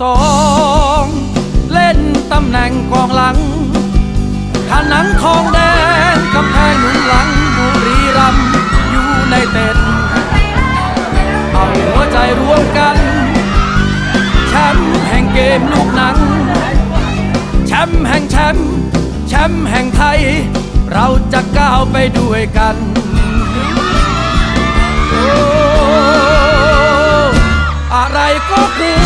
สองเล่นตำแหน่งกองหลังผนังทองแดงกำแพงหนุนหลังบุรีรัมย์อยู่ในเต็ดเอาหัวใจรวมกันแชมป์แห่งเกมลูกหนังแชมป์แห่งแชมป์แชมป์แห่งไทย เราจะก้าวไปด้วยกันอะไรก็กูพอ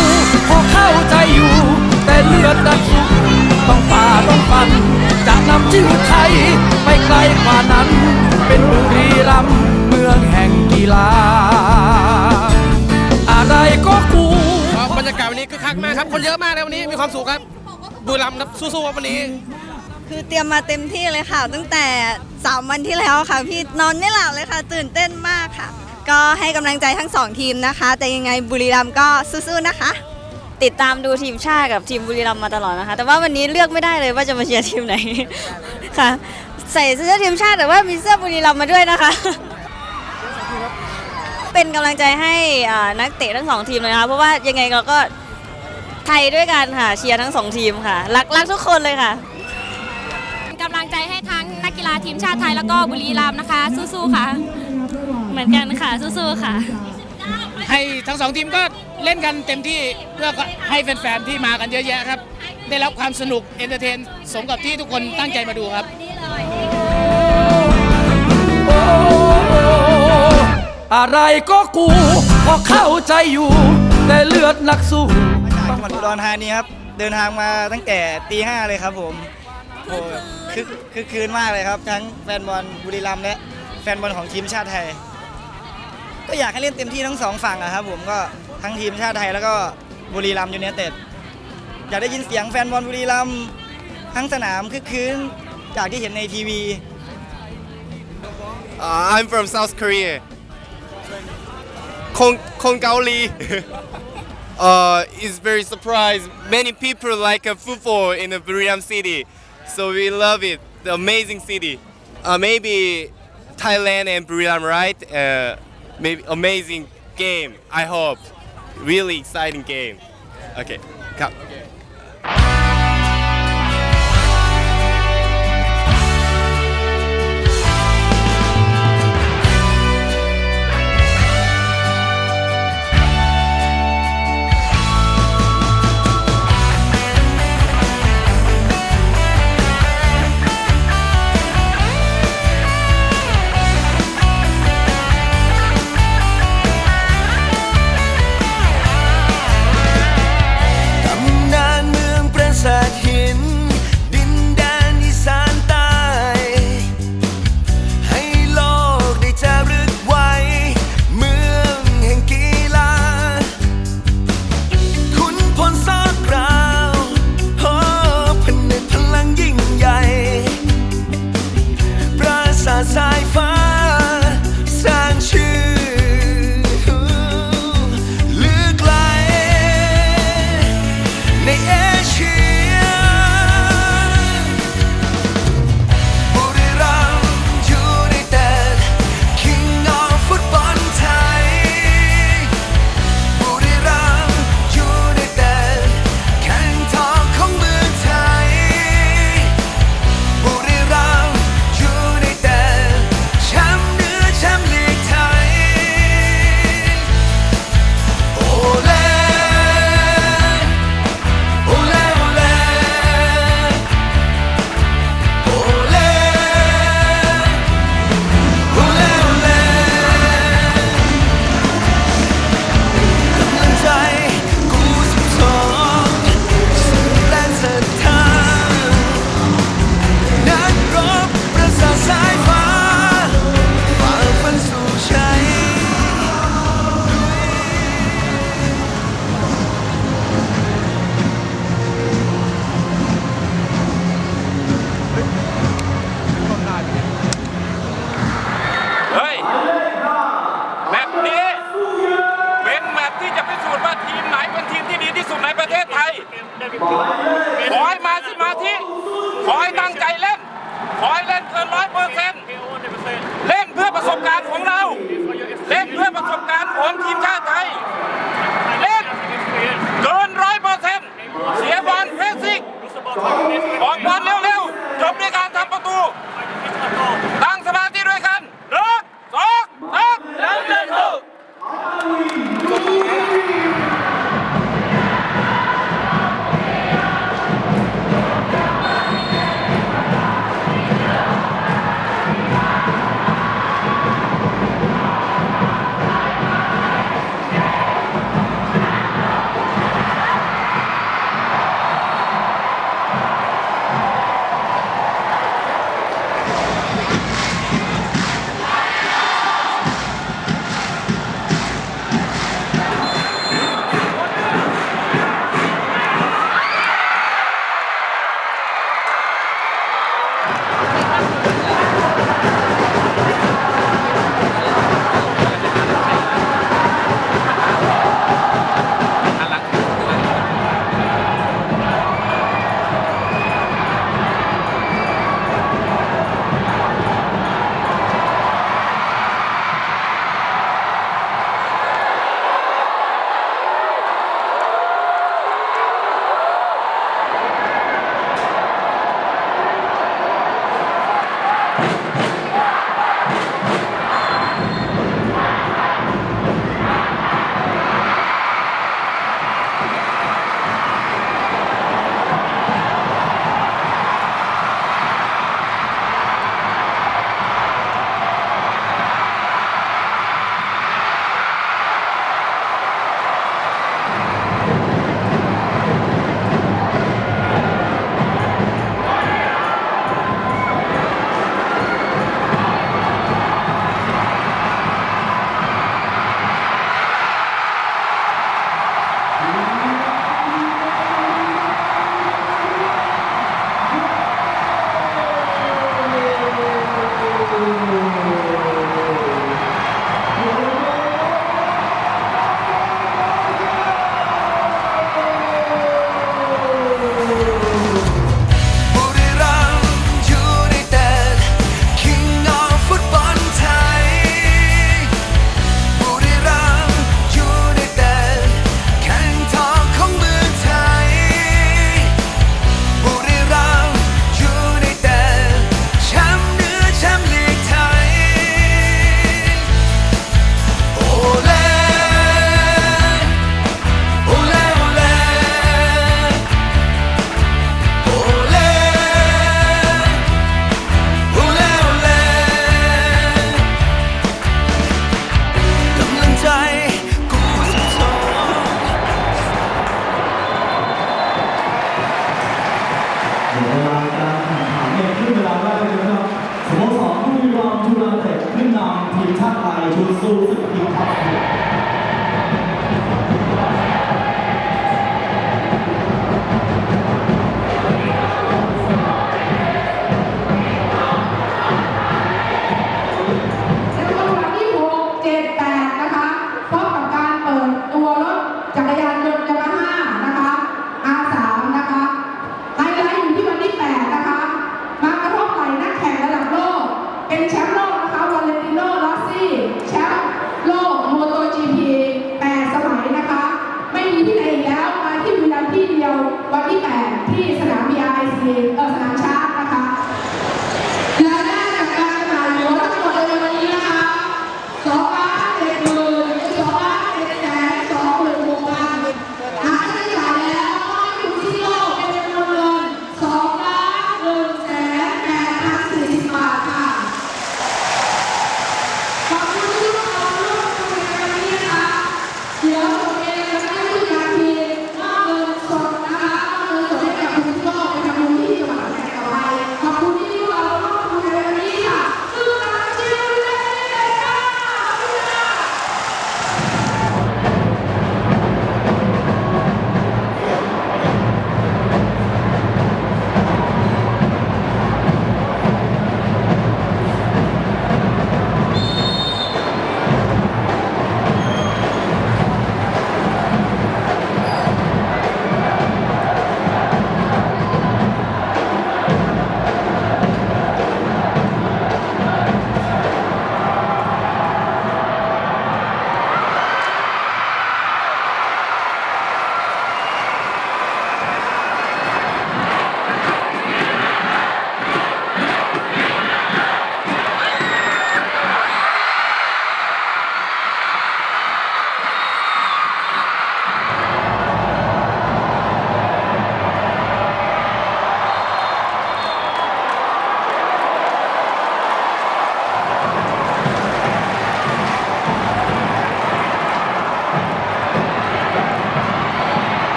ความสุขครับบุรีรัมย์ครับสู้ๆครับวันนี้ คือเตรียมมาเต็มที่เลยค่ะ ตั้งแต่ 3 วันที่แล้วค่ะ พี่นอนไม่หลับเลยค่ะ ตื่นเต้นมากค่ะ ก็ให้กำลังใจทั้งสองทีมนะคะ แต่ยังไงบุรีรัมย์ก็สู้ๆนะคะ ติดตามดูทีมชาติกับทีมบุรีรัมย์มาตลอดนะคะ แต่ว่าวันนี้เลือกไม่ได้เลยว่าจะมาเชียร์ทีมไหน ค่ะ ใส่เสื้อทีมชาติแต่ว่ามีเสื้อบุรีรัมย์มาด้วยนะคะ เป็นกำลังใจให้อ่านักเตะทั้งสองทีมเลยนะคะเพราะว่ายังไงเราก็ไทยด้วยกันค่ะ เชียร์ทั้งสองทีมค่ะ รักรักทุกคนเลยค่ะเป็นกำลังใจให้ทั้งนักกีฬาทีมชาติไทยแล้วก็บุรีรัมย์นะคะ สู้ๆค่ะ เหมือนกันค่ะ สู้ๆค่ะ ให้ทั้งสองทีมก็เล่นกันเต็มที่เพื่อให้แฟนๆที่มากันเยอะแยะครับ ได้รับความสนุกเอนเตอร์เทนสมกับที่ทุกคนตั้งใจมาดูครับโอ้อะไรก็กูพอเข้าใจอยู่ แต่เลือดนักสู้จัง หวัดอุดรธานีครับ เดินทางมาตั้งแต่ตีห้าเลยครับผมโอ้คือคือคืนมากเลยครับ ทั้งแฟนบอลบุรีรัมย์และแฟนบอลของทีมชาติไทย ก็อยากให้เล่นเต็มที่ทั้งสองฝั่งอะครับผมก็ทั้งทีมชาติไทยแล้วก็บุรีรัมย์ยูไนเต็ดอยากได้ยินเสียงแฟนบอลบุรีรัมย์ทั้งสนามคือคืนจากที่เห็นในทีวี Uh, I'm from South Korea. Kong Kong Gaoli. Uh, is very surprised. Many people like uh, football in the Buriram city, so we love it. The amazing city. Uh, maybe Thailand and Buriram, right? Uh, maybe amazing game. I hope. Really exciting game. Okay. Come.